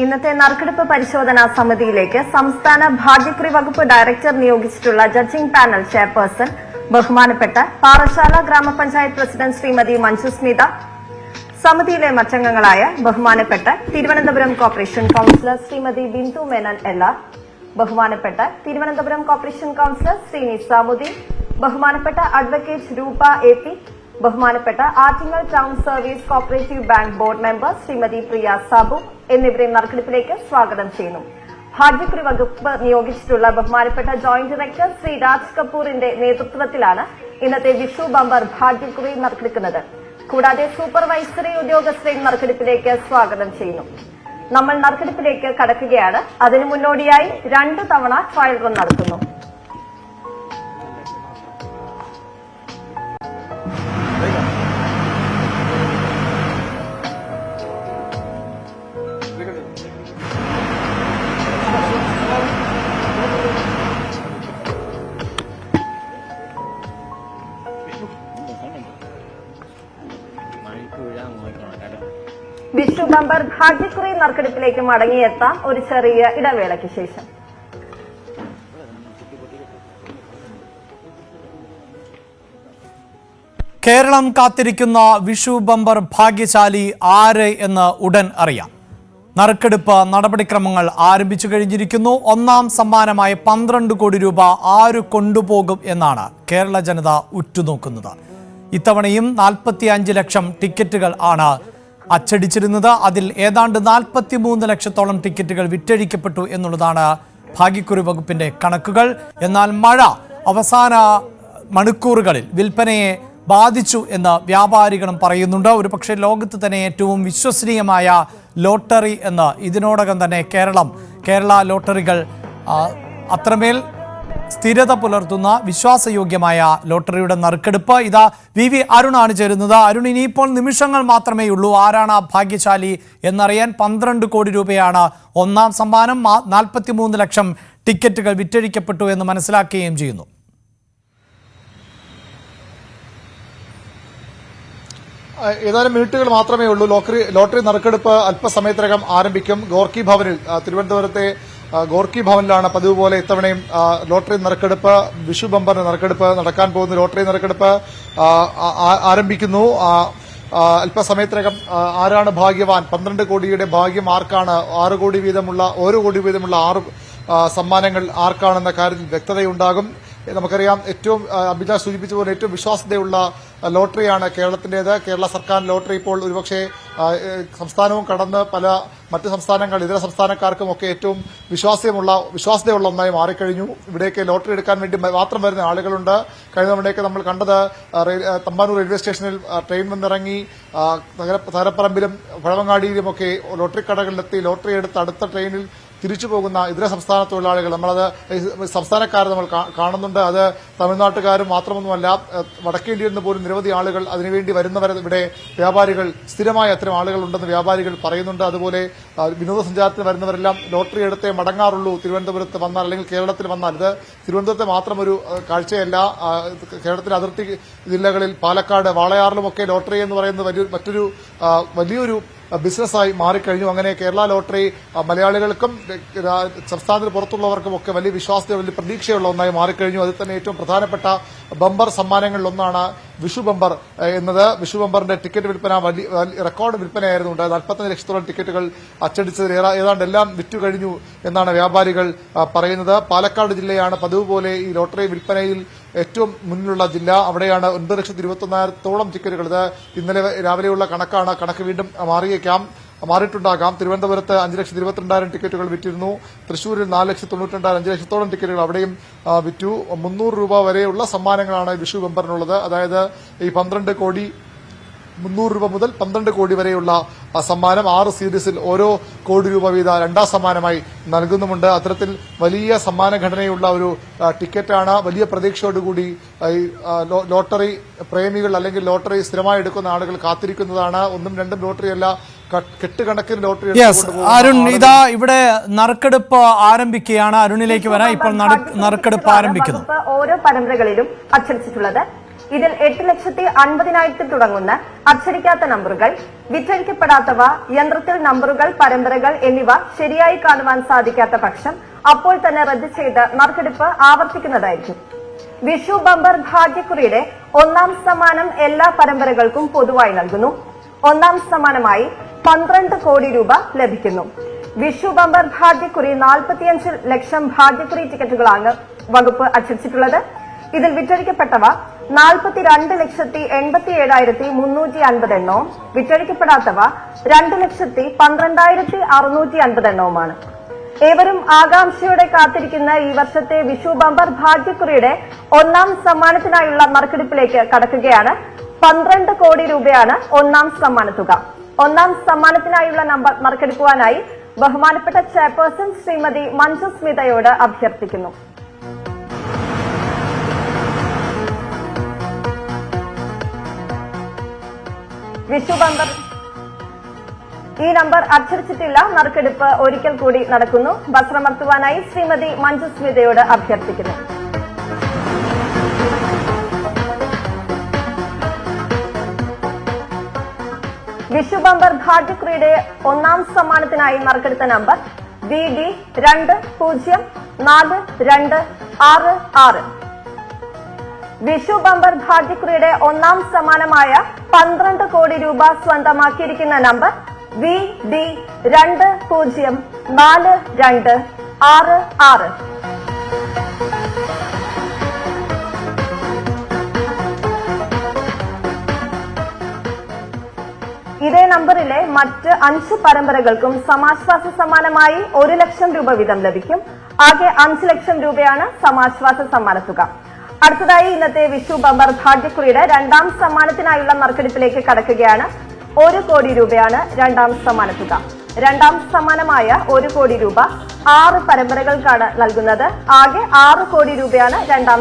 ഇന്നത്തെ നറുക്കെടുപ്പ് പരിശോധനാ സമിതിയിലേക്ക് സംസ്ഥാന ഭാഗ്യക്കുറി വകുപ്പ് ഡയറക്ടർ നിയോഗിച്ചിട്ടുള്ള ജഡ്ജിംഗ് പാനൽ ചെയർപേഴ്സൺ ബഹുമാനപ്പെട്ട പാറശാല ഗ്രാമപഞ്ചായത്ത് പ്രസിഡന്റ് ശ്രീമതി മഞ്ജുസ്മിത സമിതിയിലെ മറ്റംഗങ്ങളായ ബഹുമാനപ്പെട്ട തിരുവനന്തപുരം കോർപ്പറേഷൻ കൌൺസിലർ ശ്രീമതി ബിന്ദു മേനൻ എല്ല ബഹുമാനപ്പെട്ട തിരുവനന്തപുരം കോർപ്പറേഷൻ കൌൺസിലർ ശ്രീ നിസാമുദ്ദീൻ ബഹുമാനപ്പെട്ട അഡ്വക്കേറ്റ് രൂപ എ പി ബഹുമാനപ്പെട്ട Attingal town service cooperative bank board member Srimathi Priya Sabu എന്നിവരെ നറുക്കെടുപ്പിലേക്ക് സ്വാഗതം ചെയ്യുന്നു. ഭാഗ്യക്കുറി വകുപ്പ് നിയോഗിച്ചിട്ടുള്ള ബഹുമാനപ്പെട്ട ജോയിന്റ് ഡയറക്ടർ ശ്രീ രാജ് കപൂറിന്റെ നേതൃത്വത്തിലാണ് ഇന്നത്തെ വിഷു ബമ്പർ ഭാഗ്യക്കുറി നറുക്കെടുക്കുന്നത്. കൂടാതെ സൂപ്പർവൈസറി ഉദ്യോഗസ്ഥരെയും നറുക്കെടുപ്പിലേക്ക് സ്വാഗതം ചെയ്യുന്നു. നമ്മൾ നറുക്കെടുപ്പിലേക്ക് കടക്കുകയാണ്. അതിനു മുന്നോടിയായി രണ്ടു തവണ ട്രയൽ റൺ നടത്തുന്നു ബമ്പർ ഭാഗ്യക്കുറി നറുക്കെടുപ്പിലേക്ക് മടങ്ങിയെത്താം ഒരു ചെറിയ ഇടവേളയ്ക്ക് ശേഷം. കേരളം കാത്തിരിക്കുന്ന വിഷു ബമ്പർ ഭാഗ്യശാലി ആര് എന്ന് ഉടൻ അറിയാം. നറുക്കെടുപ്പ് നടപടിക്രമങ്ങൾ ആരംഭിച്ചു കഴിഞ്ഞിരിക്കുന്നു. ഒന്നാം സമ്മാനമായി പന്ത്രണ്ട് കോടി രൂപ ആര് കൊണ്ടുപോകും എന്നാണ് കേരള ജനത ഉറ്റുനോക്കുന്നത്. ഇത്തവണയും നാൽപ്പത്തി ലക്ഷം ടിക്കറ്റുകൾ ആണ് അച്ചടിച്ചിരുന്നത്. അതിൽ ഏതാണ്ട് നാൽപ്പത്തി മൂന്ന് ലക്ഷത്തോളം ടിക്കറ്റുകൾ വിറ്റഴിക്കപ്പെട്ടു എന്നുള്ളതാണ് ഭാഗ്യക്കുറി വകുപ്പിന്റെ കണക്കുകൾ. എന്നാൽ മഴ അവസാന മണിക്കൂറുകളിൽ വിൽപ്പനയെ ബാധിച്ചു എന്ന് വ്യാപാരികളും പറയുന്നുണ്ട്. ഒരു പക്ഷേ ലോകത്ത് തന്നെ ഏറ്റവും വിശ്വസനീയമായ ലോട്ടറി എന്ന് ഇതിനോടകം തന്നെ കേരളം കേരള ലോട്ടറികൾ അത്രമേൽ സ്ഥിരത പുലർത്തുന്ന വിശ്വാസയോഗ്യമായ ലോട്ടറിയുടെ നറുക്കെടുപ്പ്. ഇതാ വി വി അരുണാണ് ചേരുന്നത്. അരുൺ ഇനിയിപ്പോൾ നിമിഷങ്ങൾ മാത്രമേ ഉള്ളൂ. ആരാണ് ആ ഭാഗ്യശാലി എന്നറിയാൻ പന്ത്രണ്ട് കോടി രൂപയാണ് ഒന്നാം സമ്മാനം. നാൽപ്പത്തി മൂന്ന് ലക്ഷം ടിക്കറ്റുകൾ വിറ്റഴിക്കപ്പെട്ടു എന്ന് മനസ്സിലാക്കുകയും ചെയ്യുന്നു. ഏതാനും മിനിറ്റുകൾ മാത്രമേ ഉള്ളൂ. ലോട്ടറി ലോട്ടറി നറുക്കെടുപ്പ് അല്പസമയത്തിനകം ആരംഭിക്കും. ഗോർക്കി ഭവനിൽ തിരുവനന്തപുരത്തെ ഗോർക്കി ഭവനിലാണ് പതിവ് പോലെ ഇത്തവണയും ലോട്ടറി നറുക്കെടുപ്പ് വിഷു ബമ്പറിന്റെ നറുക്കെടുപ്പ് നടക്കാൻ പോകുന്ന ലോട്ടറി നറുക്കെടുപ്പ് ആരംഭിക്കുന്നു. അല്പസമയത്തിനകം ആരാണ് ഭാഗ്യവാൻ? പന്ത്രണ്ട് കോടിയുടെ ഭാഗ്യം ആർക്കാണ്? ആറ് കോടി വീതമുള്ള ഓരോ കോടി വീതമുള്ള ആറ് സമ്മാനങ്ങൾ ആർക്കാണെന്ന കാര്യത്തിൽ വ്യക്തതയുണ്ടാകും. നമുക്കറിയാം. ഏറ്റവും അമിത സൂചിപ്പിച്ച പോലെ ഏറ്റവും വിശ്വാസ്യതയുള്ള ലോട്ടറിയാണ് കേരളത്തിന്റേത്. കേരള സർക്കാർ ലോട്ടറി ഇപ്പോൾ ഒരുപക്ഷെ സംസ്ഥാനവും കടന്ന് പല മറ്റ് സംസ്ഥാനങ്ങൾ ഇതര സംസ്ഥാനക്കാർക്കും ഒക്കെ ഏറ്റവും വിശ്വാസ്യമുള്ള വിശ്വാസ്യതയുള്ള ഒന്നായി മാറിക്കഴിഞ്ഞു. ഇവിടേക്ക് ലോട്ടറി എടുക്കാൻ വേണ്ടി മാത്രം വരുന്ന ആളുകളുണ്ട്. കഴിഞ്ഞ തവണയൊക്കെ നമ്മൾ കണ്ടത് തമ്പാനൂർ റെയിൽവേ സ്റ്റേഷനിൽ ട്രെയിൻ വന്നിറങ്ങി ആ, നഗര- ഒക്കെ പഴവങ്ങാടിയിലുമൊക്കെ ലോട്ടറി കടകളിലെത്തി ലോട്ടറി എടുത്ത് അടുത്ത ട്രെയിനിൽ തിരിച്ചു പോകുന്ന ഇതര സംസ്ഥാന തൊഴിലാളികൾ നമ്മളത് സംസ്ഥാനക്കാരെ നമ്മൾ കാണുന്നുണ്ട്. അത് തമിഴ്നാട്ടുകാരും മാത്രമൊന്നുമല്ല വടക്കേ ഇന്ത്യയിൽ നിന്ന് പോലും നിരവധി ആളുകൾ അതിനുവേണ്ടി വരുന്നവർ ഇവിടെ വ്യാപാരികൾ സ്ഥിരമായ അത്തരം ആളുകൾ ഉണ്ടെന്ന് വ്യാപാരികൾ പറയുന്നുണ്ട്. അതുപോലെ വിനോദസഞ്ചാരത്തിന് വരുന്നവരെല്ലാം ലോട്ടറി എടുത്തേ മടങ്ങാറുള്ളൂ തിരുവനന്തപുരത്ത് വന്നാൽ അല്ലെങ്കിൽ കേരളത്തിൽ വന്നാൽ. ഇത് തിരുവനന്തപുരത്തെ മാത്രം ഒരു കാഴ്ചയല്ല. കേരളത്തിലെ അതിർത്തി ജില്ലകളിൽ പാലക്കാട് വാളയാറിലുമൊക്കെ ലോട്ടറി എന്ന് പറയുന്നത് മറ്റൊരു വലിയൊരു ബിസിനസ്സായി മാറിക്കഴിഞ്ഞു. അങ്ങനെ കേരള ലോട്ടറി മലയാളികൾക്കും സംസ്ഥാനത്തിന് പുറത്തുള്ളവർക്കും ഒക്കെ വലിയ വിശ്വാസ്യത വലിയ പ്രതീക്ഷയുള്ള ഒന്നായി മാറിക്കഴിഞ്ഞു. അതിൽ തന്നെ ഏറ്റവും പ്രധാനപ്പെട്ട ബമ്പർ സമ്മാനങ്ങളിൽ ഒന്നാണ് വിഷു ബമ്പർ എന്നത് വിഷു ബമ്പറിന്റെ ടിക്കറ്റ് വിൽപ്പന റെക്കോർഡ് വിൽപ്പനയായിരുന്നു. ഉണ്ടായത് നാൽപ്പത്തഞ്ച് ലക്ഷത്തോളം ടിക്കറ്റുകൾ അച്ചടിച്ചതിൽ ഏതാണ്ട് എല്ലാം വിറ്റു കഴിഞ്ഞു എന്നാണ് വ്യാപാരികൾ പറയുന്നത്. പാലക്കാട് ജില്ലയാണ് പതിവ് പോലെ ഈ ലോട്ടറി വിൽപ്പനയിൽ ഏറ്റവും മുന്നിലുള്ള ജില്ല. അവിടെയാണ് ഒൻപത് ലക്ഷത്തി ഇരുപത്തൊന്നായിരത്തോളം ടിക്കറ്റുകൾ. ഇന്നലെ രാവിലെയുള്ള കണക്കാണ്. കണക്ക് വീണ്ടും മാറിയേക്കാം. മാറിയിട്ടുണ്ടാകാം. തിരുവനന്തപുരത്ത് അഞ്ച് ലക്ഷത്തി ഇരുപത്തിരണ്ടായിരം ടിക്കറ്റുകൾ വിറ്റിരുന്നു. തൃശൂരിൽ നാല് ലക്ഷത്തി തൊണ്ണൂറ്റിരണ്ടായിരം അഞ്ച് ലക്ഷത്തോളം ടിക്കറ്റുകൾ അവിടെയും വിറ്റു. മുന്നൂറ് രൂപ വരെയുള്ള സമ്മാനങ്ങളാണ് വിഷു ബമ്പറിനുള്ളത്. അതായത് ഈ പന്ത്രണ്ട് കോടി മുന്നൂറ് രൂപ മുതൽ പന്ത്രണ്ട് കോടി വരെയുള്ള സമ്മാനം ആറ് സീരീസിൽ ഓരോ കോടി രൂപ വീത രണ്ടാം സമ്മാനമായി നൽകുന്നുമുണ്ട്. അത്തരത്തിൽ വലിയ സമ്മാന ഘടനയുള്ള ഒരു ടിക്കറ്റാണ്. വലിയ പ്രതീക്ഷയോടുകൂടി ലോട്ടറി പ്രേമികൾ അല്ലെങ്കിൽ ലോട്ടറി സ്ഥിരമായി എടുക്കുന്ന ആളുകൾ കാത്തിരിക്കുന്നതാണ്. ഒന്നും രണ്ടും ലോട്ടറി അല്ല ക- കെട്ടുകണക്കിന് ലോട്ടറി യെസ് അരുൺ ഇതാ ഇവിടെ നറുക്കെടുപ്പ് ആരംഭിക്കുകയാണ്. അരുണിലേക്ക് വരാം. ഇപ്പോൾ നറുക്കെടുപ്പ് ആരംഭിക്കുന്നു. ഓരോ പരമ്പരകളിലും അച്ചടിച്ചിട്ടുള്ളത്. ഇതിൽ എട്ട് ലക്ഷത്തി അൻപതിനായിരത്തിൽ തുടങ്ങുന്ന അച്ചടിക്കാത്ത നമ്പറുകൾ വിറ്റഴിക്കപ്പെടാത്തവ യന്ത്രത്തിൽ നമ്പറുകൾ പരമ്പരകൾ എന്നിവ ശരിയായി കാണുവാൻ സാധിക്കാത്ത പക്ഷം അപ്പോൾ തന്നെ റദ്ദ് ചെയ്ത് നറുക്കെടുപ്പ് ആവർത്തിക്കുന്നതായിരിക്കും. വിഷു ബമ്പർ ഭാഗ്യക്കുറിയുടെ ഒന്നാം സമ്മാനം എല്ലാ പരമ്പരകൾക്കും പൊതുവായി നൽകുന്നു. ഒന്നാം സമ്മാനമായി പന്ത്രണ്ട് കോടി രൂപ ലഭിക്കുന്നു. വിഷു ബമ്പർ ഭാഗ്യക്കുറി നാൽപ്പത്തിയഞ്ച് ലക്ഷം ഭാഗ്യക്കുറി ടിക്കറ്റുകളാണ് വകുപ്പ് അച്ചടിച്ചിട്ടുള്ളത്. ഇതിൽ വിറ്റഴിക്കപ്പെട്ടവ നാൽപ്പത്തിരണ്ട് ലക്ഷത്തി എൺപത്തി ഏഴായിരത്തി മുന്നൂറ്റി അൻപത് എണ്ണവും വിറ്റഴിക്കപ്പെടാത്തവ രണ്ട് ലക്ഷത്തി പന്ത്രണ്ടായിരത്തി അറുന്നൂറ്റി അൻപത് എണ്ണവുമാണ്. ഏവരും ആകാംക്ഷയോടെ കാത്തിരിക്കുന്ന ഈ വർഷത്തെ വിഷു ബമ്പർ ഭാഗ്യക്കുറിയുടെ ഒന്നാം സമ്മാനത്തിനായുള്ള നറുക്കെടുപ്പിലേക്ക് കടക്കുകയാണ് പന്ത്രണ്ട് കോടി രൂപയാണ് ഒന്നാം സമ്മാന തുക. ഒന്നാം സമ്മാനത്തിനായുള്ള നമ്പർ നറുക്കെടുക്കുവാനായി ബഹുമാനപ്പെട്ട ചെയർപേഴ്സൺ ശ്രീമതി മഞ്ജു സ്മിതയോട് അഭ്യർത്ഥിക്കുന്നു. ഈ നമ്പർ അച്ചടിച്ചിട്ടില്ല. നറുക്കെടുപ്പ് ഒരിക്കൽ കൂടി നടക്കുന്നു. വസ്ത്രമർത്തുവാനായി ശ്രീമതി മഞ്ജുസ്മിതയോട് അഭ്യർത്ഥിക്കുന്നു. വിഷു ബമ്പർ ഭാഗ്യക്രിയുടെ ഒന്നാം സമ്മാനത്തിനായി നറുക്കെടുത്ത നമ്പർ വി ഡി രണ്ട് പൂജ്യം നാല് രണ്ട് ആറ് ആറ്. വിഷു ബമ്പർ ഭാഗ്യക്രിയുടെ ഒന്നാം സമ്മാനമായ പന്ത്രണ്ട് കോടി രൂപ സ്വന്തമാക്കിയിരിക്കുന്ന നമ്പർ വി ഡി രണ്ട് പൂജ്യം നാല് രണ്ട് ആറ് ആറ്. നമ്പറിലെ മറ്റ് അഞ്ച് പരമ്പരകൾക്കും സമാശ്വാസ സമ്മാനമായി ഒരു ലക്ഷം രൂപ വീതം ലഭിക്കും. ആകെ അഞ്ച് ലക്ഷം രൂപയാണ് സമാശ്വാസ സമ്മാന തുക. അടുത്തതായി ഇന്നത്തെ വിഷു ബമ്പർ ഭാഗ്യക്കുറിയുടെ രണ്ടാം സമ്മാനത്തിനായുള്ള നറുക്കെടുപ്പിലേക്ക് കടക്കുകയാണ്. ഒരു കോടി രൂപയാണ് രണ്ടാം സമ്മാന തുക. രണ്ടാം സമ്മാനമായ ഒരു കോടി രൂപ ആറ് പരമ്പരകൾക്കാണ് നൽകുന്നത്. ആകെ ആറ് കോടി രൂപയാണ് രണ്ടാം